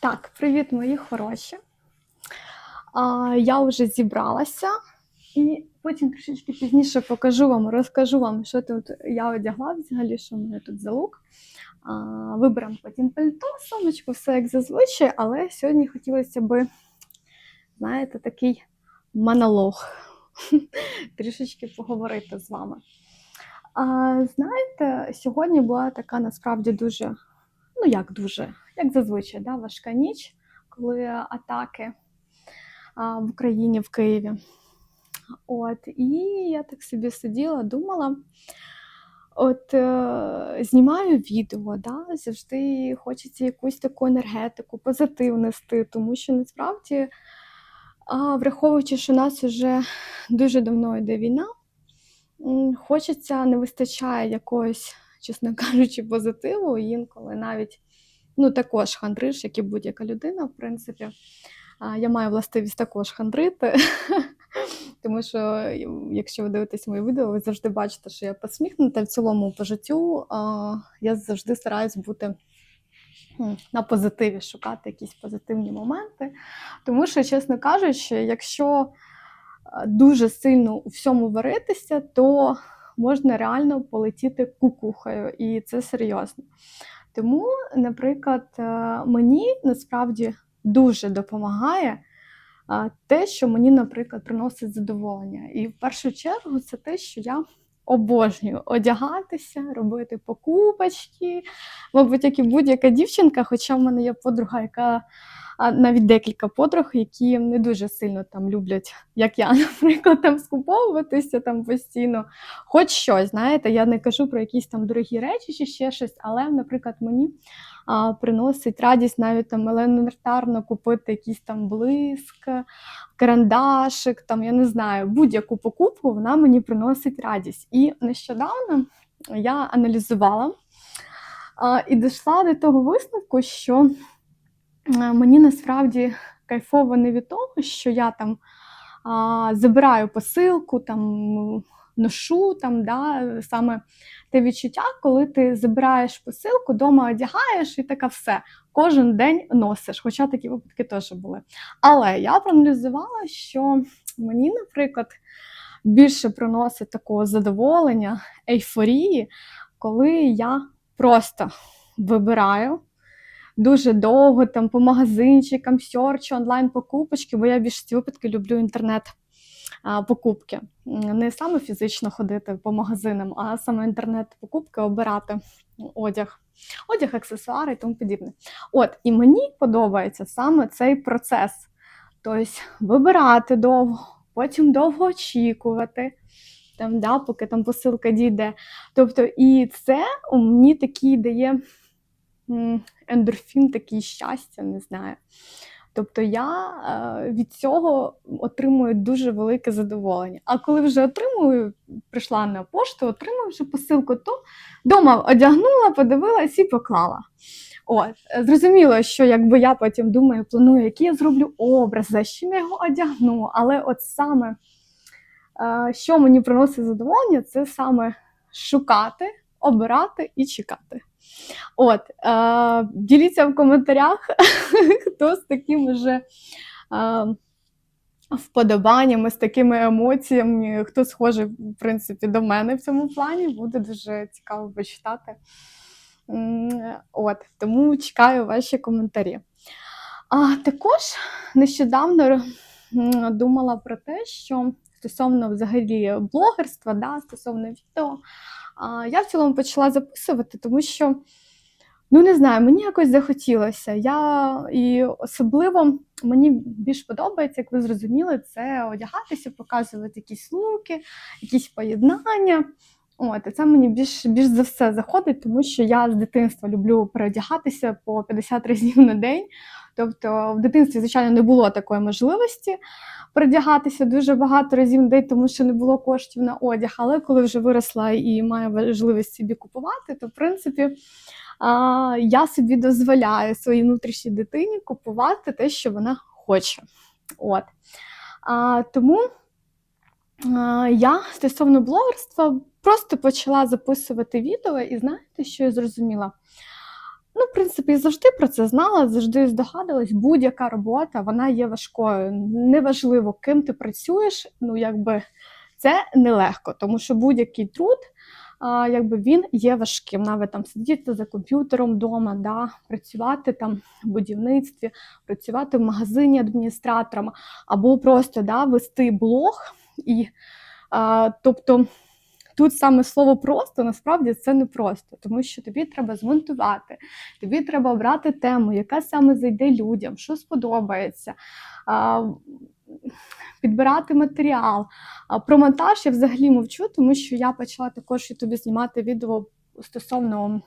Так, привіт, мої хороші. А, я вже зібралася і потім трішечки пізніше покажу вам, розкажу вам, що тут я одягла взагалі, що в мене тут за лук. А, виберемо потім пальто, сумочку, все як зазвичай, але сьогодні хотілося би, знаєте, такий монолог. Трішечки поговорити з вами. А, знаєте, сьогодні була така насправді дуже, ну як дуже, як зазвичай, да, важка ніч, коли атаки а, в Україні, в Києві. От, і я так собі сиділа, думала. От е, знімаю відео, да, завжди хочеться якусь таку енергетику, позитив нести, тому що насправді, а, враховуючи, що у нас вже дуже давно йде війна, хочеться, не вистачає якогось, чесно кажучи, позитиву, інколи навіть ну, також хандриш, як і будь-яка людина, в принципі. Я маю властивість також хандрити, тому що, якщо ви дивитесь мої відео, ви завжди бачите, що я посміхнута в цілому по життю. Я завжди стараюсь бути на позитиві, шукати якісь позитивні моменти. Тому що, чесно кажучи, якщо дуже сильно у всьому варитися, то можна реально полетіти кукухою, і це серйозно. Тому, наприклад, е, мені насправді дуже допомагає те, що мені, наприклад, приносить задоволення. І в першу чергу це те, що я обожнюю одягатися, робити покупочки. Мабуть, як і будь-яка дівчинка, хоча в мене є подруга, яка навіть декілька подруг, які не дуже сильно там люблять, як я, наприклад, там скуповуватися там постійно. Хоч щось, знаєте, я не кажу про якісь там дорогі речі чи ще щось, але, наприклад, мені а, приносить радість навіть там елементарно купити якийсь там блиск, карандашик, там, я не знаю, будь-яку покупку вона мені приносить радість. І нещодавно я аналізувала а, і дійшла до того висновку, що мені насправді кайфово не від того, що я там а, забираю посилку, там ношу там, да, саме те відчуття, коли ти забираєш посилку, дома одягаєш і така все, кожен день носиш. Хоча такі випадки теж були. Але я проаналізувала, що мені, наприклад, більше приносить такого задоволення, ейфорії, коли я просто вибираю. Дуже довго там по магазинчикам, сьорчу, онлайн покупочки, бо я більшості випадків люблю інтернет покупки. Не саме фізично ходити по магазинам, а саме інтернет-покупки обирати одяг, одяг, аксесуари і тому подібне. От, і мені подобається саме цей процес. Тобто вибирати довго, потім довго очікувати, там, да, поки там посилка дійде. Тобто, і це у мені такий дає ендорфін, такий щастя, не знаю. Тобто я е, від цього отримую дуже велике задоволення. А коли вже отримую, прийшла на пошту, отримую вже посилку, то вдома одягнула, подивилась і поклала. От, зрозуміло, що якби я потім думаю, планую, який я зроблю образ, за чим я його одягну. Але от саме, е, що мені приносить задоволення, це саме шукати, обирати і чекати. От, е, діліться в коментарях, хто з такими же е, вподобаннями, з такими емоціями, хто схожий, в принципі, до мене в цьому плані. Буде дуже цікаво почитати. От, тому чекаю ваші коментарі. А також нещодавно думала про те, що стосовно взагалі блогерства, да, стосовно відео, я в цілому почала записувати, тому що, ну не знаю, мені якось захотілося. Я і особливо мені більш подобається, як ви зрозуміли, це одягатися, показувати якісь луки, якісь поєднання. От, і це мені більш, більш за все заходить, тому що я з дитинства люблю переодягатися по 50 разів на день. Тобто в дитинстві, звичайно, не було такої можливості передягатися дуже багато разів на день, тому що не було коштів на одяг. Але коли вже виросла і маю можливість собі купувати, то в принципі а, я собі дозволяю своїй внутрішній дитині купувати те, що вона хоче. От. А, тому а, я стосовно блогерства просто почала записувати відео, і знаєте, що я зрозуміла? Ну, в принципі, завжди про це знала, завжди здогадувалась, будь-яка робота вона є важкою. Неважливо, ким ти працюєш, ну якби це нелегко, тому що будь-який труд, а, якби він є важким. Навіть там сидіти за комп'ютером вдома, да, працювати там в будівництві, працювати в магазині адміністратором, або просто да, вести блог. І, а, тобто тут саме слово просто насправді це не просто, тому що тобі треба змонтувати, тобі треба обрати тему, яка саме зайде людям, що сподобається. Підбирати матеріал. А про монтаж я взагалі мовчу, тому що я почала також тобі знімати відео стосовно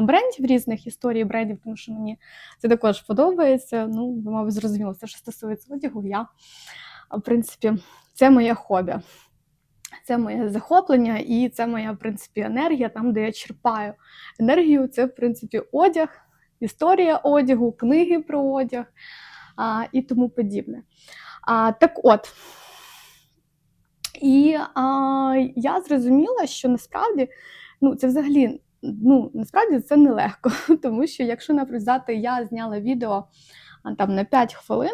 брендів різних історій брендів, тому що мені це також подобається. Ну, мабуть, зрозуміли, все, що стосується одягу, я, в принципі, це моє хобі. Це моє захоплення і це моя, в принципі, енергія, там, де я черпаю енергію, це, в принципі, одяг, історія одягу, книги про одяг а, і тому подібне. А, Так от. І а, я зрозуміла, що насправді ну, це взагалі ну, насправді це нелегко, тому що якщо, наприклад, я зняла відео там на 5 хвилин.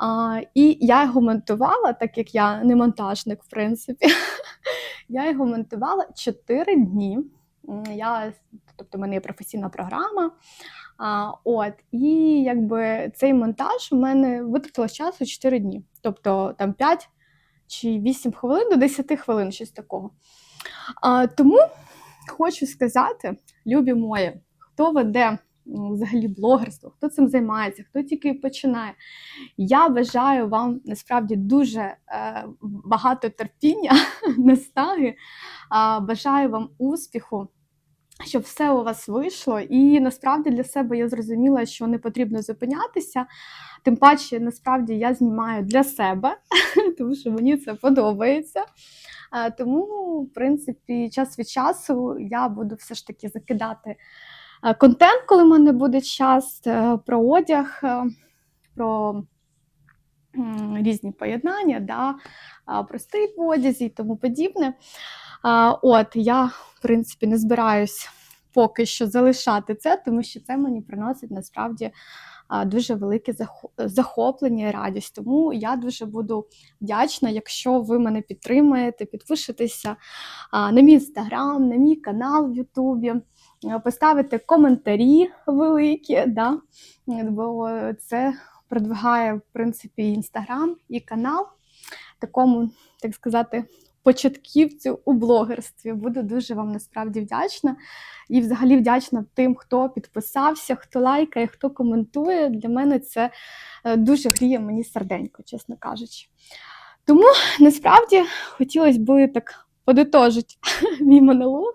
А, І я його монтувала, так як я не монтажник, в принципі. я його монтувала 4 дні. Я, Тобто, в мене є професійна програма. А, от, І якби цей монтаж у мене витратило часу 4 дні. Тобто там 5 чи 8 хвилин до 10 хвилин, щось такого. А, Тому хочу сказати, любі мої, хто веде взагалі блогерство, хто цим займається, хто тільки починає. Я бажаю вам насправді дуже е, багато терпіння, настаги. Е, бажаю вам успіху. Щоб все у вас вийшло, і насправді для себе я зрозуміла, що не потрібно зупинятися. Тим паче, насправді я знімаю для себе, тому що мені це подобається. Тому, в принципі, час від часу я буду все ж таки закидати контент, коли в мене буде час, е, про одяг, е, про різні поєднання, да, про стиль в одязі і тому подібне. От, я, в принципі, не збираюсь поки що залишати це, тому що це мені приносить насправді дуже велике захоплення і радість. Тому я дуже буду вдячна, якщо ви мене підтримаєте, підпишетеся на мій інстаграм, на мій канал в Ютубі. Поставити коментарі великі, да? бо це продвигає в принципі інстаграм і канал такому, так сказати, початківцю у блогерстві. Буду дуже вам насправді вдячна. І взагалі вдячна тим, хто підписався, хто лайкає, хто коментує. Для мене це е, дуже гріє мені серденько, чесно кажучи. Тому насправді хотілося б так подитожити мій монолог.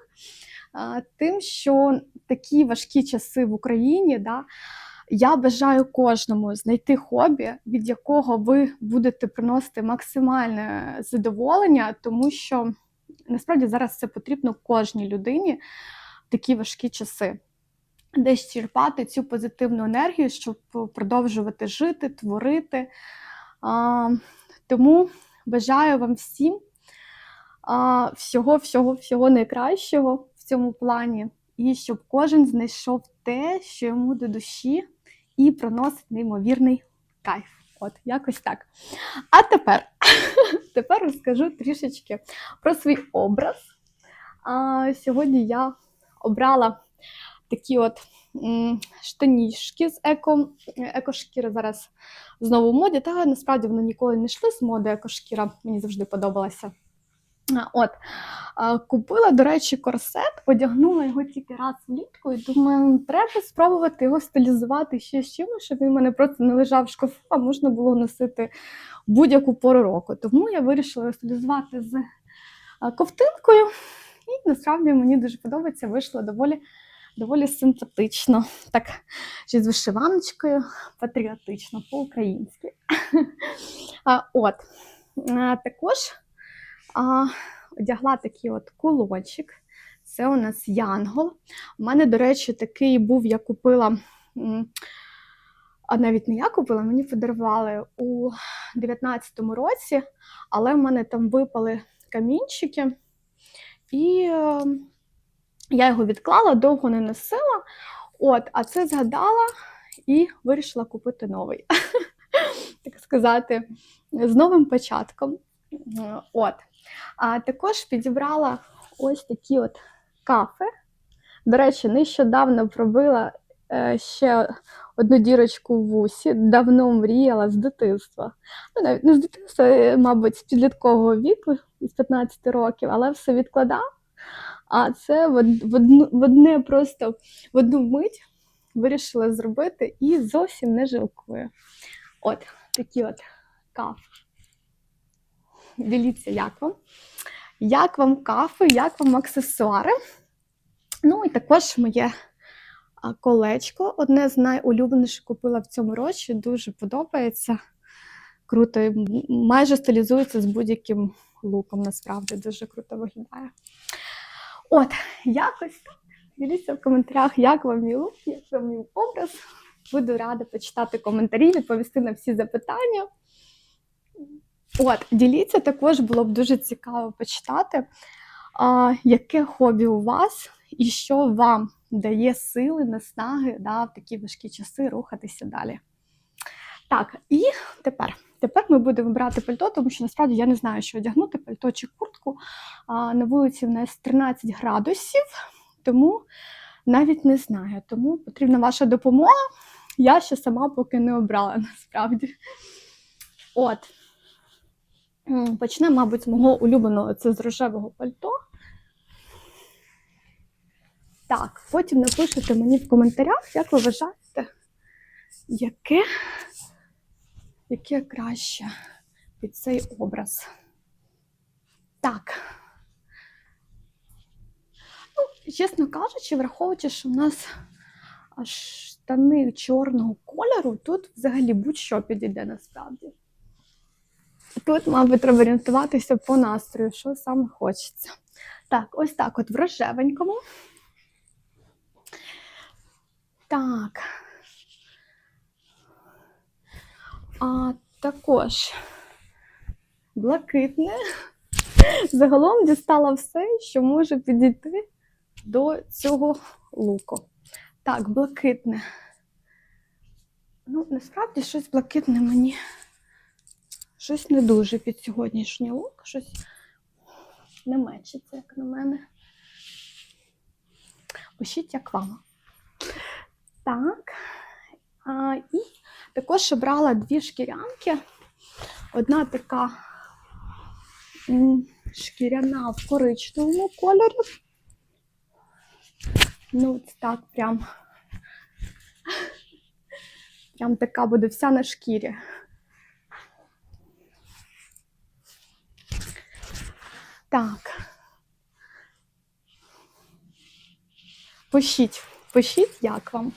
Тим, що такі важкі часи в Україні, да, я бажаю кожному знайти хобі, від якого ви будете приносити максимальне задоволення, тому що насправді зараз це потрібно кожній людині в такі важкі часи. Десь черпати цю позитивну енергію, щоб продовжувати жити, творити. А, Тому бажаю вам всім всього-всього-всього найкращого в цьому плані, і щоб кожен знайшов те, що йому до душі і проносить неймовірний кайф. От, якось так. А тепер тепер розкажу трішечки про свій образ. А, Сьогодні я обрала такі от штанішки з еко, екошкіри зараз знову в моді. Та насправді вони ніколи не йшли з моди екошкіра, мені завжди подобалася. От, Купила, до речі, корсет, одягнула його тільки раз влітку, і думаю, треба спробувати його стилізувати ще з чимось, щоб він мене просто не лежав в шкафу, а можна було носити будь-яку пору року. Тому я вирішила його стилізувати з ковтинкою, і насправді мені дуже подобається, вийшло доволі доволі симпатично. Так, ще з вишиваночкою, патріотично, по-українськи. От. Також а, одягла такий от кулончик. Це у нас янгол. У мене, до речі, такий був, я купила, а навіть не я купила, мені подарували у 19-му році, але в мене там випали камінчики, і е, я його відклала, довго не носила. От, а це згадала і вирішила купити новий. Так сказати, з новим початком. Е, От. А також підібрала ось такі от кафи. До речі, нещодавно пробила е, ще одну дірочку в вусі, давно мріяла з дитинства. Ну, навіть не з дитинства, е, мабуть, з підліткового віку, з 15 років, але все відкладав. А це в, одну, в одне просто в одну мить вирішила зробити і зовсім не жалкую. От такі от кафи. Діліться, як вам. Як вам кафи, як вам аксесуари. Ну і також моє колечко. Одне з найулюбленіших купила в цьому році. Дуже подобається. Круто, майже стилізується з будь-яким луком, насправді дуже круто виглядає. От, якось так. Діліться в коментарях, як вам мій лук, як вам мій образ. Буду рада почитати коментарі, відповісти на всі запитання. От, діліться також було б дуже цікаво почитати, а, яке хобі у вас і що вам дає сили, наснаги да, в такі важкі часи рухатися далі. Так, і тепер. Тепер ми будемо брати пальто, тому що насправді я не знаю, що одягнути пальто чи куртку. А, на вулиці в нас 13 градусів, тому навіть не знаю. Тому потрібна ваша допомога. Я ще сама поки не обрала насправді. От. М, Почнемо, мабуть, з мого улюбленого це з рожевого пальто. Так, потім напишете мені в коментарях, як ви вважаєте, яке, яке краще під цей образ. Так. Ну, чесно кажучи, враховуючи, що в нас штани чорного кольору, тут взагалі будь-що підійде насправді. Тут, мабуть, треба орієнтуватися по настрою, що саме хочеться. Так, ось так, от в рожевенькому. Так. А також блакитне. Загалом дістала все, що може підійти до цього луку. Так, блакитне. Ну, насправді щось блакитне мені щось не дуже під сьогоднішній лук, щось не мечиться, як на мене. Пишіть, як вам. Так. А, і також обрала дві шкірянки. Одна така шкіряна в коричневому кольорі. Ну, от так прям. Прям така буде вся на шкірі. Так. Пишіть, пишіть, як вам.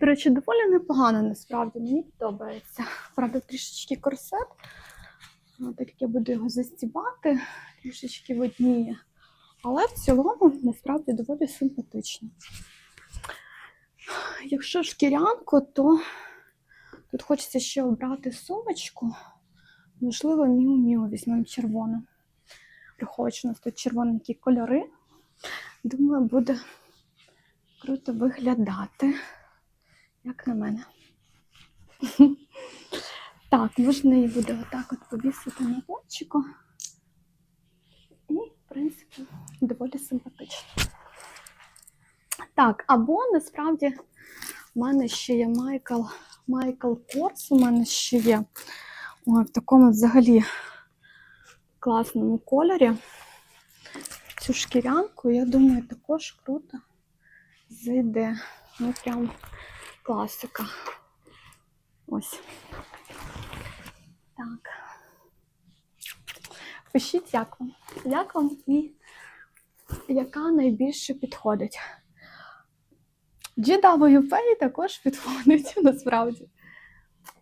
До речі, доволі непогано насправді, мені подобається. Правда, трішечки корсет. Ну, Так як я буду його застібати, трішечки видніє. Але в цілому насправді доволі симпатично. Якщо шкірянку, то тут хочеться ще обрати сумочку. Можливо, міу-міу візьмемо червону. Враховуючи, у нас тут червоненькі кольори. Думаю, буде круто виглядати, як на мене. Так, можна її буде отак от повісити на плечико. І, в принципі, доволі симпатично. Так, або насправді в мене ще є Майкл, Майкл Корс, у мене ще є Ой, в такому взагалі класному кольорі. Цю шкірянку, я думаю, також круто зайде. Ну, прям класика. Ось. Так. Пишіть, як вам. Як вам і яка найбільше підходить. GWP також підходить насправді.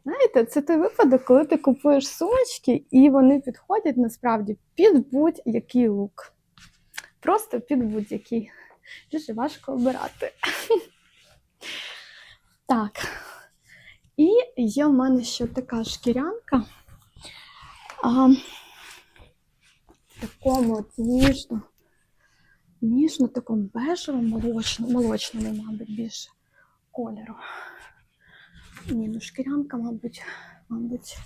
Знаєте, це той випадок, коли ти купуєш сумочки, і вони підходять насправді під будь-який лук. Просто під будь-який. Дуже важко обирати. Так. І є в мене ще така шкірянка. А, в такому от ніжно, ніжно такому бежевому, молочному, молочному, мабуть, більше кольору. Ні, ну шкірянка, мабуть, мабуть,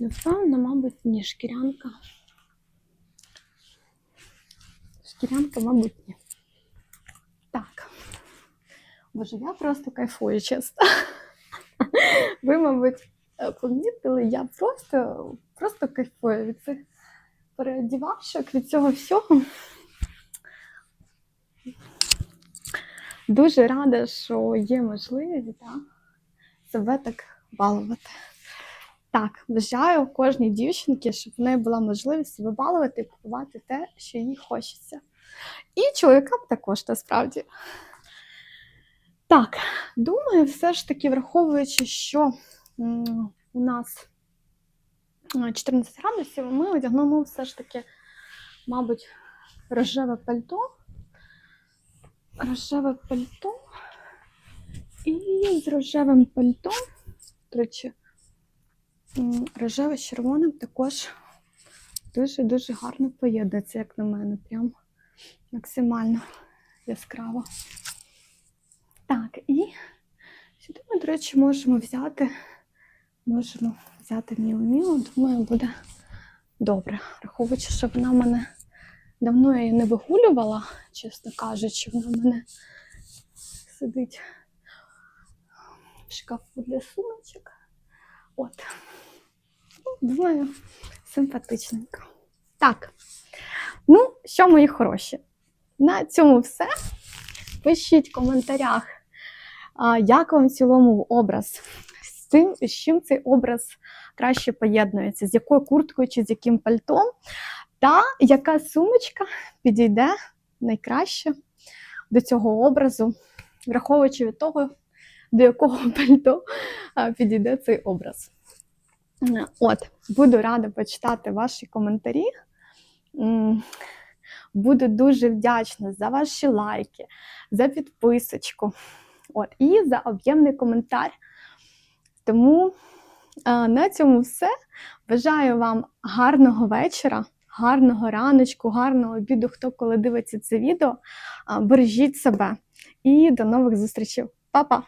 не впевнена, мабуть, ні, шкірянка. Шкірянка, мабуть, ні. Так. Боже, я просто кайфую, чесно. Ви, мабуть, е, помітили, я просто, просто кайфую від цих переодівашок, від цього всього. Дуже рада, що є можливість да, себе так балувати. Так, бажаю кожній дівчинці, щоб в неї була можливість себе балувати і купувати те, що їй хочеться. І чоловікам також насправді. Так, думаю, все ж таки, враховуючи, що у нас е, 14 градусів, ми одягнемо все ж таки, мабуть, рожеве пальто. Рожеве пальто. І з рожевим пальто, до речі, рожеве з червоним також дуже-дуже гарно поєднується, як на мене. Прям максимально яскраво. Так, і сюди ми, до речі, можемо взяти, можемо взяти міло-міло, думаю, буде добре. Враховуючи, що вона мене давно я її не вигулювала, чесно кажучи, вона мене сидить в шкафу для сумочок. От. Ну, Думаю, симпатичненько. Так. Ну, що, мої хороші? На цьому все. Пишіть в коментарях, як вам в цілому образ, з тим, з чим цей образ краще поєднується, з якою курткою чи з яким пальтом, та яка сумочка підійде найкраще до цього образу, враховуючи від того, до якого пальто підійде цей образ. От, буду рада почитати ваші коментарі. Буду дуже вдячна за ваші лайки, за підписочку от, і за об'ємний коментар. Тому на цьому все. Бажаю вам гарного вечора, гарного раночку, гарного обіду, хто коли дивиться це відео. Бережіть себе і до нових зустрічей. Па-па!